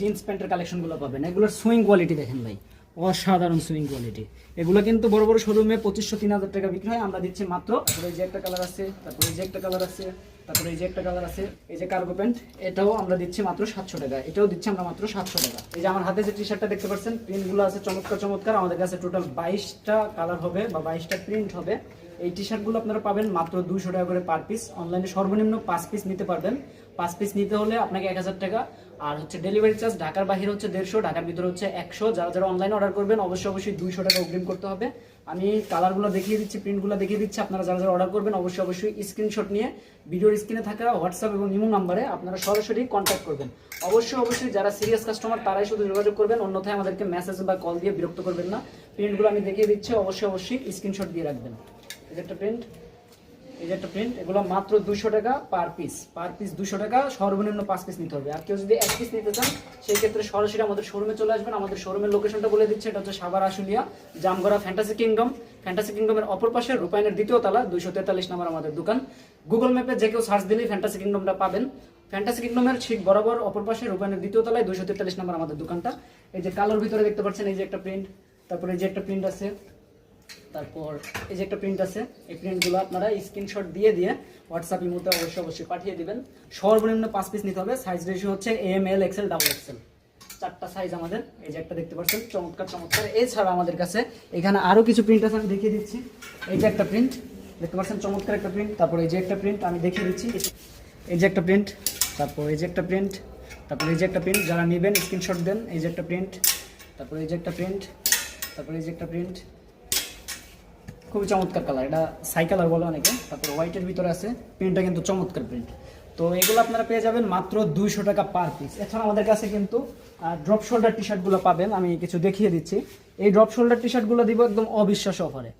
Jeans প্যান্টের কালেকশনগুলো পাবেন। এগুলোর সুইং কোয়ালিটি দেখেন ভাই। অসাধারণ সুইং কোয়ালিটি। এগুলো কিন্তু বড় বড় শোরুমে পঁচিশশো, তিন হাজার টাকা বিক্রি হয়। আমরা দিচ্ছি মাত্র, তারপরে এই যে একটা কালার আছে, তারপরে এই যে একটা কালার আছে, তারপরে এই যে একটা কালার আছে, এই যে কার্গো প্যান্ট এটাও আমরা দিচ্ছি মাত্র সাতশো টাকা। এটাও দিচ্ছি আমরা মাত্র সাতশো টাকা। এই যে আমার হাতে যে টি শার্টটা দেখতে পাচ্ছেন প্রিন্টগুলো আছে চমৎকার চমৎকার। আমাদের কাছে টোটাল বাইশটা কালার হবে বা বাইশটা প্রিন্ট হবে। এই টি শার্টগুলো আপনারা পাবেন মাত্র দুশো টাকা করে পার পিস অনলাইনে সর্বনিম্ন পাঁচ পিস নিতে পারবেন। পাঁচ পিস নিতে হলে আপনাকে এক হাজার টাকা। আর হচ্ছে ডেলিভারি চার্জ ঢাকার বাহিরে হচ্ছে দেড়শো, ঢাকার ভিতরে হচ্ছে একশো। যারা যারা অনলাইনে অর্ডার করবেন, অবশ্যই অবশ্যই দুইশো টাকা অগ্রিম করতে হবে। আমি কালারগুলো দেখিয়ে দিচ্ছি প্রিন্টগুলো দেখিয়ে দিচ্ছি। আপনারা যারা যারা অর্ডার করবেন, অবশ্যই অবশ্যই স্ক্রিনশট নিয়ে ভিডিওর স্ক্রিনে থাকা হোয়াটসঅ্যাপ এবং ইমো নাম্বারে আপনারা সরাসরি কন্ট্যাক্ট করবেন। অবশ্যই অবশ্যই যারা সিরিয়াস কাস্টমার তারাই শুধু যোগাযোগ করবেন। অন্যথায় আমাদেরকে মেসেজ বা কল দিয়ে বিরক্ত করবেন না। প্রিন্টগুলো আমি দেখিয়ে দিচ্ছি। অবশ্যই অবশ্যই স্ক্রিনশট দিয়ে রাখবেন। এই যে একটা প্রিন্ট এই যে একটা প্রিন্ট এগুলো মাত্র দুশো টাকা পার পিস পার পিস দুশো টাকা, সর্বনিম্ন পাঁচ পিস নিতে হবে। আর কেউ যদি এক পিস নিতে চান, সেই ক্ষেত্রে সরাসরি আমাদের শোরুমে চলে আসবেন। আমাদের শোরুমের লোকেশনটা বলে দিচ্ছে, এটা হচ্ছে Savar Ashulia, Jamgara Fantasy Kingdom Fantasy কিংডমের অপর পাশে রূপায়ণের দ্বিতীয় তলা, দুইশো তেতাল্লিশ নম্বর আমাদের দোকান। গুগল ম্যাপে যে কেউ সার্চ দিলেই ফ্যান্টাসি কিংডমটা পাবেন। ফ্যান্টাসি কিংডমের ঠিক বরাবর অপর পাশে রূপায়ণের দ্বিতীয় তলায় দুইশো তেতাল্লিশ নম্বর আমাদের দোকানটা। এই যে কালোর ভিতরে দেখতে পাচ্ছেন, এই যে একটা প্রিন্ট তারপরে যে একটা প্রিন্ট আছে। তারপর এই যে একটা প্রিন্ট আছে এই প্রিন্টগুলো আপনারা স্ক্রিনশট দিয়ে দিয়ে হোয়াটসঅ্যাপ ইমোতে অবশ্যই অবশ্যই পাঠিয়ে দিবেন সর্বনিম্ন পাঁচ পিস নিতে হবে সাইজ রেশিও হচ্ছে M L XL double XL চারটা সাইজ আমাদের এই যে একটা দেখতে পাচ্ছেন চমৎকার চমৎকার এছাড়া আমাদের কাছে এখানে আরও কিছু প্রিন্ট আছে আমি দেখিয়ে দিচ্ছি এই যে একটা প্রিন্ট দেখতে পাচ্ছেন চমৎকার একটা প্রিন্ট তারপর এই যে একটা প্রিন্ট আমি দেখিয়ে দিচ্ছি এই যে একটা প্রিন্ট তারপর এই যে একটা প্রিন্ট তারপর এই যে একটা প্রিন্ট যারা নেবেন স্ক্রিনশট দেন এই যে একটা প্রিন্ট তারপর এই যে একটা প্রিন্ট তারপর এই যে একটা প্রিন্ট খুবই চমৎকার কালার এটা সাই কালার বলে অনেকে। তারপর হোয়াইটের ভিতরে আছে। প্রিন্টটা কিন্তু চমৎকার প্রিন্ট তো এগুলো আপনারা পেয়ে যাবেন মাত্র দুইশো টাকা পার পিস এছাড়া আমাদের কাছে কিন্তু ড্রপ শোল্ডার টি শার্টগুলো পাবেন। আমি কিছু দেখিয়ে দিচ্ছি। এই ড্রপ শোল্ডার টি শার্টগুলো দিব একদম অবিশ্বাস অফারে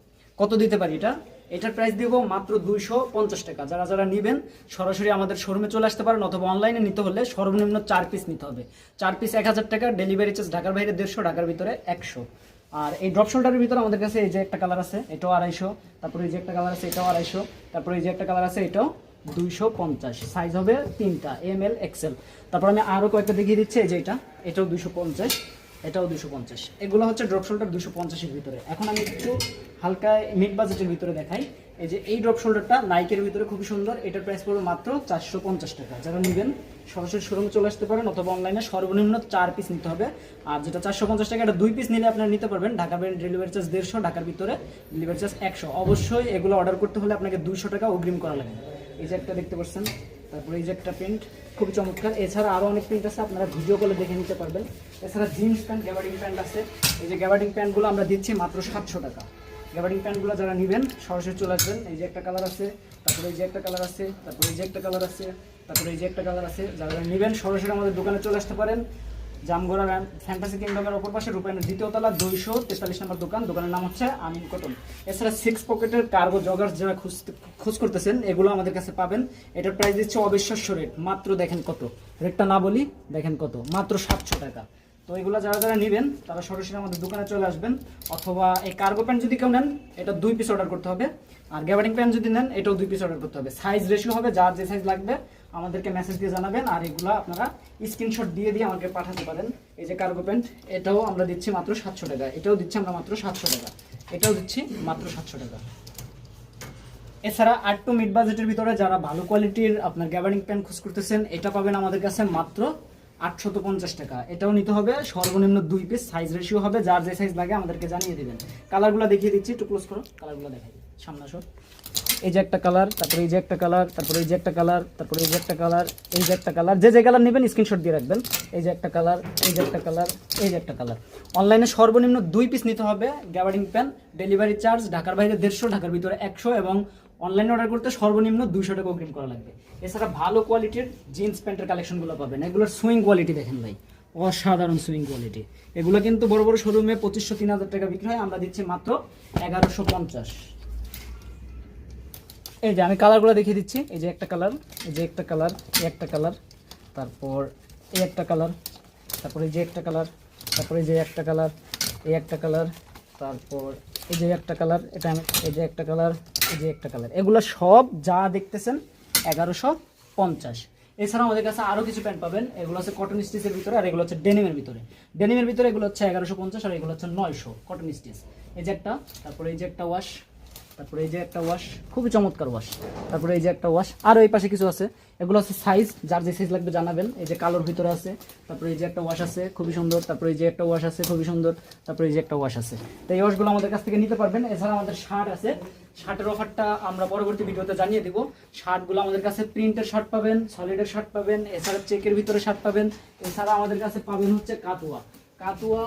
কত দিতে পারি এটা? এটার প্রাইস দিব মাত্র দুইশো পঞ্চাশ টাকা। যারা যারা নেবেন, সরাসরি আমাদের শোরুমে চলে আসতে পারেন অথবা অনলাইনে নিতে হলে সর্বনিম্ন চার পিস নিতে হবে। চার পিস এক হাজার টাকা ডেলিভারি চার্জ ঢাকার বাইরে দেড়শো, ঢাকার ভিতরে একশো। আর এই ড্রপ শোল্ডারের ভিতরে আমাদের কাছে এই যে একটা কালার আছে, এটাও আড়াইশো। তারপরে এই যে একটা কালার আছে, এটাও আড়াইশো। তারপরে এই যে একটা কালার আছে, এটাও দুইশো পঞ্চাশ। সাইজ হবে তিনটা এম এল এক্সেল তারপর আমি আরও কয়েকটা দেখিয়ে দিচ্ছি, এই যে এটা, এটাও দুইশো পঞ্চাশ, এটাও দুশো পঞ্চাশ। এগুলো হচ্ছে ড্রপ শোল্ডার দুশো পঞ্চাশের ভিতরে। এখন আমি একটু হালকা মিড বাজেটের ভিতরে দেখাই। এই যে এই ড্রপ শোল্ডারটা নাইকের ভিতরে খুবই সুন্দর। এটার প্রাইস পড়বে মাত্র চারশো পঞ্চাশ টাকা। যারা নেবেন, সরাসরি শোরুমে চলে আসতে পারেন অথবা অনলাইনে সর্বনিম্ন চার পিস নিতে হবে। আর যেটা চারশো পঞ্চাশ টাকা, এটা দুই পিস নিলে আপনারা নিতে পারবেন। ঢাকা বেন ডেলিভারি চার্জ দেড়শো, ঢাকার ভিতরে ডেলিভারি চার্জ একশো। অবশ্যই এগুলো অর্ডার করতে হলে আপনাকে দুশো টাকা অগ্রিম করা লাগবে এই যে একটা দেখতে পাচ্ছেন, তারপরে এই যে একটা প্রিন্ট খুবই চমৎকার। এছাড়া আরও অনেক প্রিন্ট আছে, আপনারা ভিডিও কলে দেখে নিতে পারবেন। এছাড়া জিন্স প্যান্ট গ্যাবার্ডিং প্যান্ট আছে। এই যে গ্যাবার্ডিং প্যান্টগুলো আমরা দিচ্ছি মাত্র সাতশো টাকা। গ্যাবার্ডিং প্যান্টগুলো যারা নেবেন, সরাসরি চলে আসবেন। এই যে একটা কালার আছে, তারপরে এই যে একটা কালার আছে, তারপরে এই যে একটা কালার আছে, তারপরে এই যে একটা কালার আছে। যারা নেবেন, সরাসরি আমাদের দোকানে চলে আসতে পারেন। জামগড়া ফ্যান্টাসি কিংডমের ওপর পাশে রূপায়ণের দ্বিতীয় তলা, দুইশো তেতাল্লিশ নম্বর দোকান। দোকানের নাম হচ্ছে আমিন কটন। এছাড়া সিক্স পকেটের কার্গো জগার্স যারা খুঁজতে খোঁজ করতেছেন, এগুলো আমাদের কাছে পাবেন। এটার প্রাইস দিচ্ছে অবিশ্বাস্য রেট মাত্র দেখেন কত। রেটটা না বলি, দেখেন কত। মাত্র সাতশো টাকা। তো এগুলো যারা যারা নেবেন, তারা সরাসরি আমাদের দোকানে চলে আসবেন। অথবা এই কার্গো প্যান্ট যদি কেউ নেন, এটা দুই পিস অর্ডার করতে হবে। আর গ্যাবারিং প্যান্ট যদি নেন, এটাও দুই পিস অর্ডার করতে হবে। সাইজ রেশিও হবে, যার যে সাইজ লাগবে, আমাদেরকে মেসেজ দিয়ে জানাবেন আর এগুলো আপনারা স্ক্রিনশট দিয়ে দিয়ে আমাকে পাঠাতে পারেন। এই যে কার্গো প্যান্ট এটাও আমরা দিচ্ছি মাত্র সাতশো টাকা। এটাও দিচ্ছি আমরা মাত্র সাতশো টাকা। এটাও দিচ্ছি মাত্র সাতশো টাকা। এছাড়া আর টু মিড বাজেটের ভিতরে যারা ভালো কোয়ালিটির আপনার গ্যাবারিং প্যান্ট খোঁজ করতেছেন, এটা পাবেন আমাদের কাছে মাত্র আটশত পঞ্চাশ টাকা। এটাও নিতে হবে, সর্বনিম্ন দুই পিস সাইজ রেশিও হবে, যার যে সাইজ লাগে আমাদেরকে জানিয়ে দিবেন। কালারগুলো দেখিয়ে দিচ্ছি, একটু ক্লোজ করো কালারগুলো দেখাই সামনে আসো। এই যে একটা কালার তারপরে এই যে একটা কালার তারপরে এই যে একটা কালার তারপরে এই যে একটা কালার এই যে একটা কালার যে যে কালার নেবেন স্ক্রিনশট দিয়ে রাখবেন। এই যে একটা কালার এই যে একটা কালার এই যে একটা কালার অনলাইনে সর্বনিম্ন দুই পিস নিতে হবে গ্যাবার্ডিং প্যান ডেলিভারি চার্জ ঢাকার বাইরে দেড়শো, ঢাকার ভিতরে একশো এবং অনলাইনে অর্ডার করতে সর্বনিম্ন দুইশো টাকা অগ্রিম করা লাগবে। এছাড়া ভালো কোয়ালিটির জিন্স প্যান্টের কালেকশনগুলো পাবেন। এগুলোর সুইং কোয়ালিটি দেখেন ভাই। অসাধারণ সুইং কোয়ালিটি এগুলো কিন্তু বড় বড় শোরুমে পঁচিশশো, তিন হাজার টাকা বিক্রি হয়। আমরা দিচ্ছি মাত্র এগারোশো পঞ্চাশ। এই যে আমি কালারগুলো দেখিয়ে দিচ্ছি। এই যে একটা কালার এই যে একটা কালার এই একটা কালার তারপর এই একটা কালার তারপর এই যে একটা কালার তারপর যে একটা কালার এই একটা কালার তারপর এই যে একটা কালার এটা আমি এই যে একটা কালার যে একটা কালার এগুলো সব যা দেখতেছেন, এগারোশো পঞ্চাশ। এছাড়া আমাদের কাছে আরও কিছু প্যান্ট পাবেন। এগুলো হচ্ছে কটন স্টিচের ভিতরে আর এগুলো হচ্ছে ডেনিমের ভিতরে। ডেনিমের ভিতরে এগুলো হচ্ছে এগারোশো পঞ্চাশ আর এগুলো হচ্ছে নয়শো কটন স্টিচ এই যে একটা, তারপরে এই যে একটা ওয়াশ তারপরে এই যে একটা ওয়াশ খুবই চমৎকার ওয়াশ তারপরে এই যে একটা ওয়াশ আর এই পাশে কিছু আছে। এগুলো হচ্ছে সাইজ যার যে সাইজ লাগবে জানাবেন। এই যে কালোর ভিতরে আছে। তারপরে এই যে একটা ওয়াশ আছে, খুবই সুন্দর। তারপরে এই যে একটা ওয়াশ আছে, খুবই সুন্দর। তারপরে এই যে একটা ওয়াশ আছে। তো এই ওয়াশগুলো আমাদের কাছ থেকে নিতে পারবেন। এছাড়া আমাদের শার্ট আছে। শার্টের অফারটা আমরা পরবর্তী ভিডিওতে জানিয়ে দেবো। শার্টগুলো আমাদের কাছে প্রিন্টের শার্ট পাবেন সলিডের শার্ট পাবেন, এছাড়া চেকের ভিতরে শার্ট পাবেন। এছাড়া আমাদের কাছে পাবেন হচ্ছে কাতুয়া। কাতুয়া,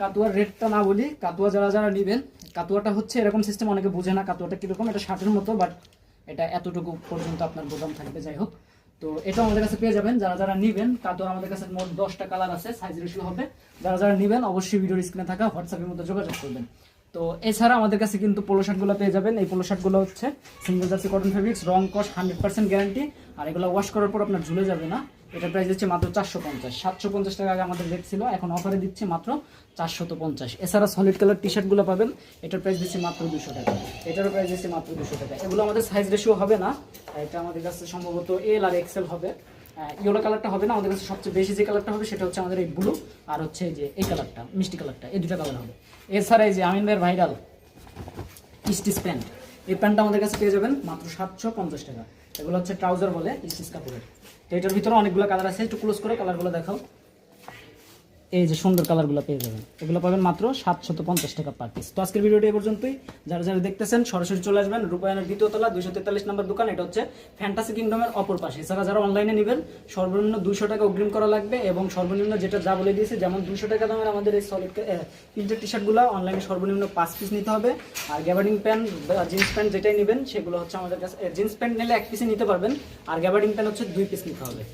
কাতুয়ার রেটটা না বলি, কাতুয়া যারা যারা নেবেন কাতুয়াটা হচ্ছে এরকম সিস্টেম অনেকে বোঝে না কাতুয়াটা কীরকম, এটা শার্টের মতো বাট এটা এতটুকু পর্যন্ত আপনার বোতাম থাকবে, যাই হোক। তো এটা আমাদের কাছে পেয়ে যাবেন, যারা যারা নেবেন, কাতুয়া আমাদের কাছে মোট দশটা কালার আছে সাইজ রেশিও হবে। যারা যারা নেবেন, অবশ্যই ভিডিওর স্ক্রিনে থাকা হোয়াটসঅ্যাপের মধ্যে যোগাযোগ করবেন। তো এছাড়া আমাদের কাছে কিন্তু পোলো শার্টগুলো পেয়ে যাবেন। এই পোলো শার্টগুলো হচ্ছে সিঙ্গেল জার্সি কটন ফেব্রিক্স রং কস হান্ড্রেড পার্সেন্ট গ্যারান্টি আর এগুলো ওয়াশ করার পর আপনার ঝুলে যাবে না। এটা প্রাইস হচ্ছে মাত্র চারশো পঞ্চাশ। সাতশো পঞ্চাশ টাকা আগে আমাদের রেট ছিল, এখন অফারে দিচ্ছে মাত্র চারশত পঞ্চাশ। এছাড়া সলিড কালার টি শার্টগুলো পাবেন, এটার প্রাইস দিচ্ছে মাত্র দুশো টাকা। এটারও প্রাইস দিচ্ছে মাত্র দুশো টাকা। এগুলো আমাদের সাইজ রেশিও হবে না, এটা আমাদের কাছে সম্ভবত এল আর এক্সেল হবে। ইয়েলো কালারটা হবে না, আমাদের কাছে সবচেয়ে বেশি যে কালারটা হবে সেটা হচ্ছে আমাদের এই ব্লু আর হচ্ছে যে এই কালারটা মিষ্টি কালারটা এই দুটো কালার হবে। এছাড়া এই যে আমিন ভাইয়ের ভাইরাল স্টিচ প্যান্ট এই প্যান্টটা আমাদের কাছে পেয়ে যাবেন মাত্র সাতশো পঞ্চাশ টাকা। এগুলো হচ্ছে ট্রাউজার বলে স্টিচ কাপড়ের তো এটার ভিতরে অনেকগুলো কালার আছে, একটু ক্লোজ করে কালারগুলো দেখাও। এই যে সুন্দর কালারগুলো পেয়ে যাবেন। এগুলো পাবেন মাত্র সাতশত পঞ্চাশ টাকা পার পিস তো আজকের ভিডিওটি এই পর্যন্তই। যারা যারা দেখতেছেন, সরাসরি চলে আসবেন রূপায়ণের দ্বিতীয় তলা, দুইশো তেতাল্লিশ নম্বর দোকান। এটা হচ্ছে ফ্যান্টাসি কিংডমের অপর পাশে। এছাড়া যারা অনলাইনে নেবেন, সর্বনিম্ন দুশো টাকা অগ্রিম করা লাগবে এবং সর্বনিম্ন যেটা যা বলে দিয়েছে, যেমন দুশো টাকা দামের আমাদের এই সলিড প্রিন্টেড টি শার্টগুলো অনলাইনে সর্বনিম্ন পাঁচ পিস নিতে হবে। আর গ্যাবার্ডিং প্যান্ট জিন্স প্যান্ট যেটাই নেবেন, সেগুলো হচ্ছে আমাদের কাছে জিন্স প্যান্ট নিলে এক পিসে নিতে পারবেন। আর গ্যাবার্ডিং প্যান্ট হচ্ছে দুই পিস নিতে হবে।